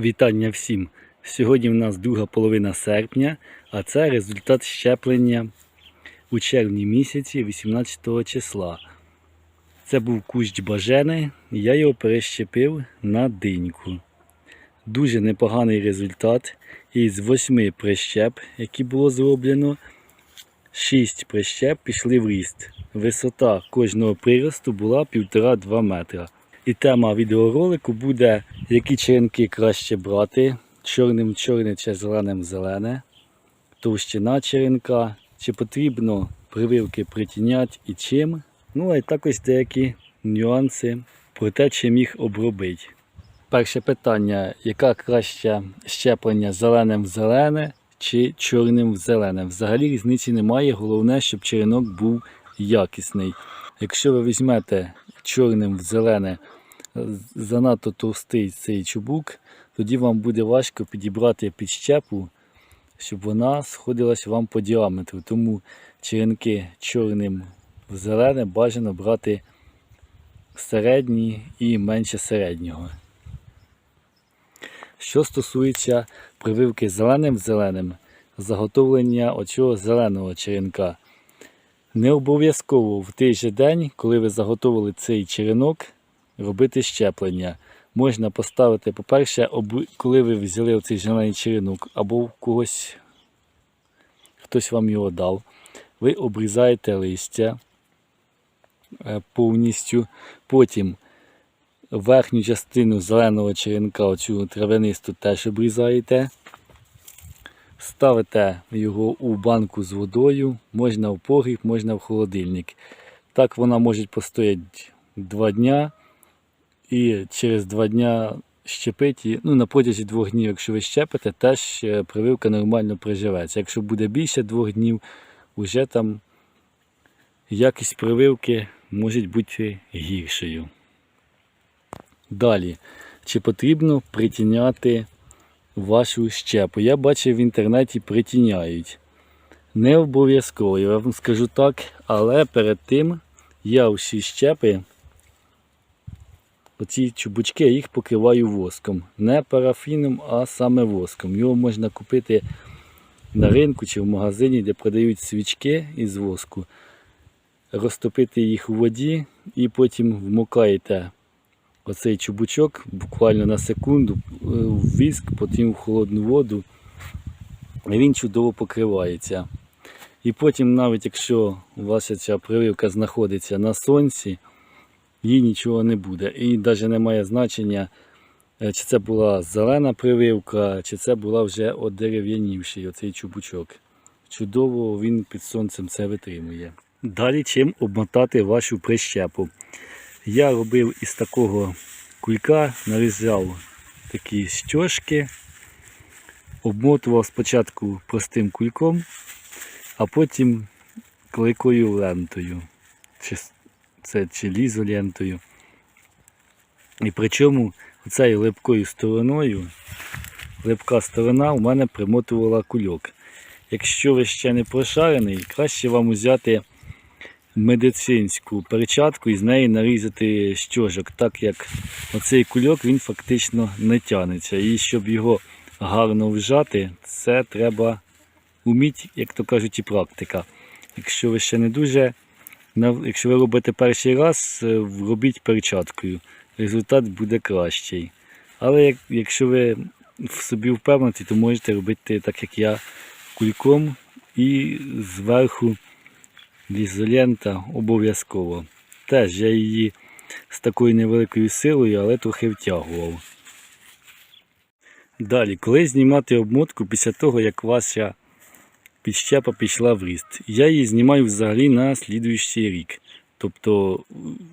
Вітання всім! Сьогодні в нас друга половина серпня, а це результат щеплення у червні місяці 18 числа. Це був кущ бажени, я його перещепив на диньку. Дуже непоганий результат. Із восьми прищеп, які було зроблено, 6 прищеп пішли в ріст. Висота кожного приросту була 1,5-2 метра. І тема відеоролику буде, які черенки краще брати, чорним чорне чи зеленим зелене, товщина черенка, чи потрібно прививки притіняти і чим. Ну а також деякі нюанси про те, чим їх обробити. Перше питання, яка краще щеплення зеленим в зелене чи чорним в зелене? Взагалі різниці немає, головне, щоб черенок був якісний. Якщо ви візьмете чорним в зелене занадто товстий цей чубук, тоді вам буде важко підібрати підщепу, щоб вона сходилась вам по діаметру. Тому черенки чорним в зелене бажано брати середні і менше середнього. Що стосується прививки зеленим-зеленим, заготовлення оцього зеленого черенка. Не обов'язково в той же день, коли ви заготовили цей черенок, робити щеплення. Можна поставити, по-перше, коли ви взяли оцей зелений черенок, або в когось хтось вам його дав, ви обрізаєте листя е, повністю. Потім верхню частину зеленого черенка, оцю травянисту теж обрізаєте. Ставите його у банку з водою, можна в погріб, можна в холодильник. Так вона може постояти два дня і через два дня щепити. Ну, на протязі двох днів, якщо ви щепите, теж е, прививка нормально приживеться. Якщо буде більше двох днів, вже там якість прививки може бути гіршою. Далі, чи потрібно притіняти вашу щепу? Я бачив в інтернеті притіняють. Не обов'язково, я вам скажу так, але перед тим я всі щепи, оці чубучки, я їх покриваю воском. Не парафіном, а саме воском. Його можна купити на ринку чи в магазині, де продають свічки із воску. Розтопити їх у воді і потім вмокаєте оцей чубучок буквально на секунду е, в віск, потім в холодну воду. І він чудово покривається. І потім, навіть якщо ваша ця прививка знаходиться на сонці, їй нічого не буде. І навіть немає значення, е, чи це була зелена прививка, чи це була вже одерев'янівший оцей чубучок. Чудово він під сонцем це витримує. Далі чим обмотати вашу прищепу. Я робив із такого кулька, нарізав такі стяжки, обмотував спочатку простим кульком, а потім клейкою лентою, це, чи лізолентою. І причому цією липкою стороною, липка сторона у мене примотувала кульок. Якщо ви ще не прошарений, краще вам взяти медицинську перчатку і з неї нарізати щожок, так як оцей кульок він фактично не тянеться. І щоб його гарно вжати, це треба вміти, як то кажуть, і практика. Якщо ви ще не дуже, якщо ви робите перший раз, е, робіть перчаткою. Результат буде кращий. Але якщо ви в собі впевнені, то можете робити так, як я, кульком і зверху Лізолента обов'язково. Теж я її з такою невеликою силою, але трохи втягував. Далі, коли знімати обмотку після того, як ваша підщепа пішла в ріст, я її знімаю взагалі на слідуючий рік. Тобто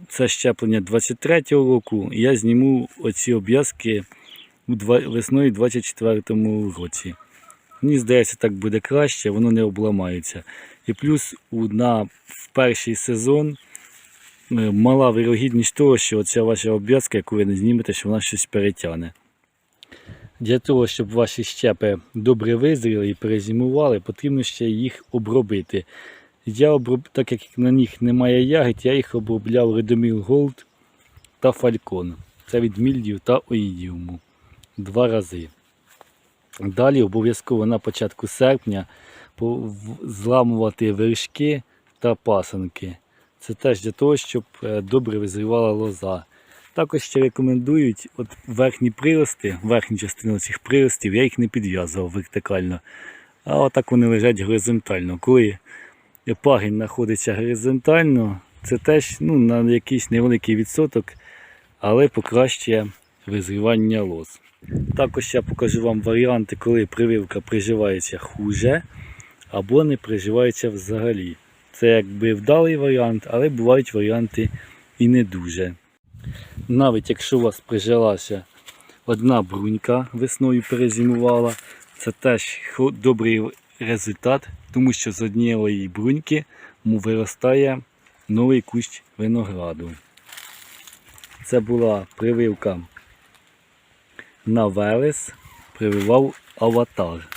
це щеплення 23-го року, я зніму оці обв'язки весною 24-му році. Мені здається, так буде краще, воно не обламається. І плюс на в перший сезон е, мала вирогідність того, що ця ваша обв'язка, яку ви не знімете, що вона щось перетягне. Для того, щоб ваші щепи добре визріли і перезимували, потрібно ще їх обробити. Я оброб... Так як на них немає ягід, я їх обробляв Redomil Gold та Falcon. Це від мільдію та оїдіуму. два рази. Далі обов'язково на початку серпня зламувати вершки та пасанки. Це теж для того, щоб е, добре визрівала лоза. Також ще рекомендують от верхні прирости, верхню частину цих приростів, я їх не підв'язував вертикально, а отак вони лежать горизонтально. Коли пагінь знаходиться горизонтально, це теж ну, на якийсь невеликий відсоток, але покращує визрівання лоз. Також я покажу вам варіанти, коли прививка приживається хуже або не приживається взагалі. Це якби вдалий варіант, але бувають варіанти і не дуже. Навіть якщо у вас прижилася одна брунька весною перезимувала, це теж добрий результат, тому що з однієї бруньки виростає новий кущ винограду. Це була прививка на велес, прививав аватар.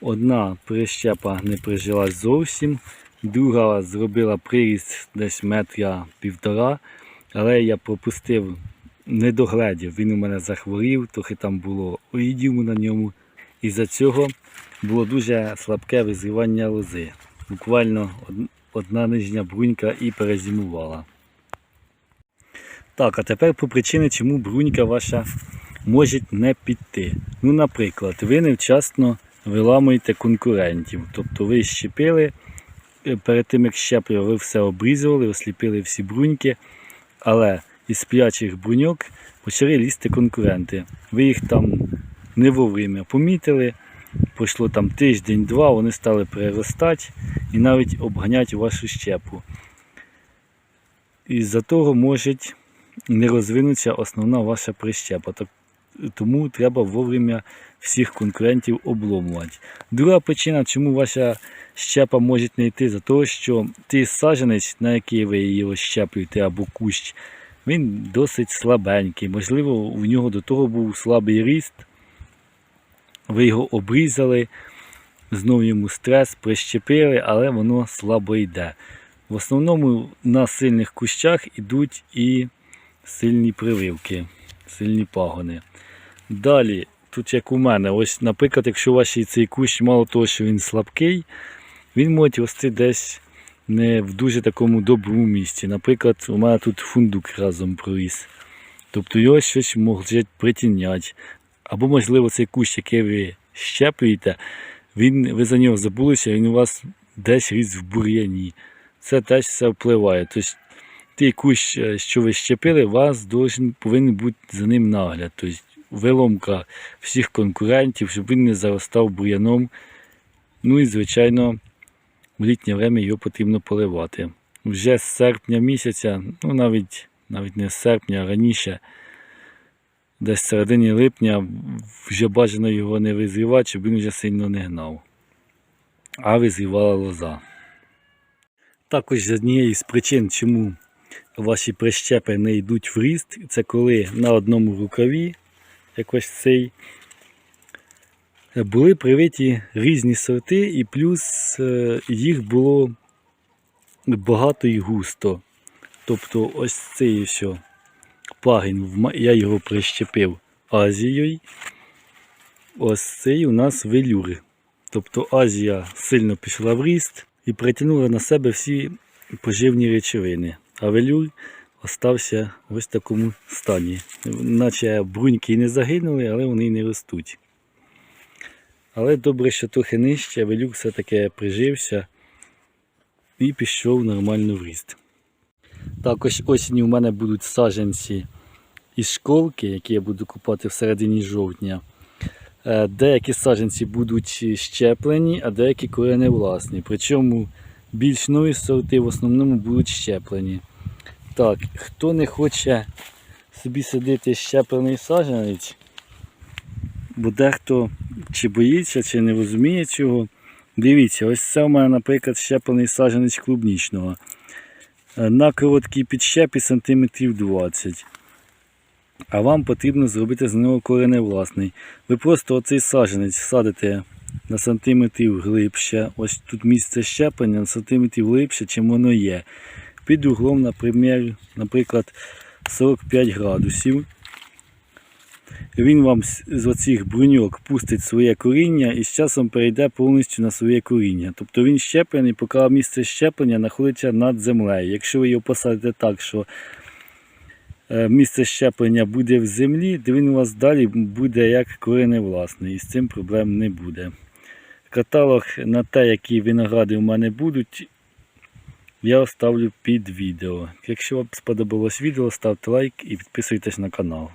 Одна прищепа не прижилась зовсім, друга зробила приріст десь метра півтора, але я пропустив, не догледів. Він у мене захворів, трохи там було оїдів на ньому. І за цього було дуже слабке визрівання лози. Буквально одна нижня брунька і перезимувала. Так, а тепер по причині, чому брунька ваша може не піти. Ну, наприклад, ви невчасно виламуєте конкурентів. Тобто ви щепили, е, перед тим як щеплювали, ви все обрізували, осліпили всі бруньки, але із сплячих бруньок почали лізти конкуренти. Ви їх там не вовремя помітили. Пройшло там тиждень-два, вони стали переростати і навіть обганяти вашу щепу. з-за того може не розвинутися основна ваша прищепа. Тому треба вовремя всіх конкурентів обломувати. Друга причина, чому ваша щепа може не йти, за те, що той саджанець, на який ви її ощеплюєте або кущ, він досить слабенький. Можливо, у нього до того був слабий ріст. Ви його обрізали, знову йому стрес, прищепили, але воно слабо йде. В основному на сильних кущах йдуть і сильні прививки, сильні пагони. Далі, тут як у мене, ось, наприклад, якщо ваш цей кущ, мало того, що він слабкий, він може рости десь не в дуже такому доброму місці. Наприклад, у мене тут фундук разом проріс. Тобто його щось може притіняти. Або, можливо, цей кущ, який ви щеплюєте, він, ви за нього забулися, він у вас десь ріс в бур'яні. Це теж все впливає. Тобто, той кущ, е, що ви щепили, вас повинен бути за ним нагляд. Тобто, виломка всіх конкурентів, щоб він не заростав бур'яном. Ну і, звичайно, в літнє время його потрібно поливати. Вже з серпня місяця, ну навіть, навіть не з серпня, а раніше, десь в середині липня вже бажано його не визрівати, щоб він вже сильно не гнав. А визрівала лоза. Також з однієї з причин, чому ваші прищепи не йдуть в ріст, це коли на одному рукаві, як цей, були привиті різні сорти, і плюс е, їх було багато і густо. Тобто ось цей що пагін, я його прищепив Азією. Ось цей у нас велюр. Тобто Азія сильно пішла в ріст і притягнула на себе всі поживні речовини. А велюр остався в ось такому стані. Наче бруньки не загинули, але вони не ростуть. Але добре, що трохи нижче, велюр все-таки прижився і пішов нормально в ріст. Також осінню у мене будуть саджанці із школки, які я буду купати в середині жовтня. Е, Деякі саджанці будуть щеплені, а деякі кореневласні. Причому більш нові сорти в основному будуть щеплені. Так, хто не хоче собі садити щеплений саджанець, бо дехто чи боїться, чи не розуміє цього. Дивіться, ось це у мене, наприклад, щеплений саджанець клубнічного. Е, На короткій підщепі сантиметрів 20. А вам потрібно зробити з нього кореневласний. Ви просто оцей саджанець садите на сантиметрів глибше. Ось тут місце щеплення на сантиметрів глибше, чим воно є. Під углом, наприклад, наприклад 45 градусів. він вам з- з оцих бруньок пустить своє коріння і з часом перейде повністю на своє коріння. Тобто він щеплений, поки місце щеплення знаходиться над землею. Якщо ви його посадите так, що е, місце щеплення буде в землі, то він у вас далі буде як кореневласний, і з цим проблем не буде. Каталог на те, які виногради у мене будуть, я оставлю під відео. Якщо вам сподобалось відео, ставте лайк і підписуйтесь на канал.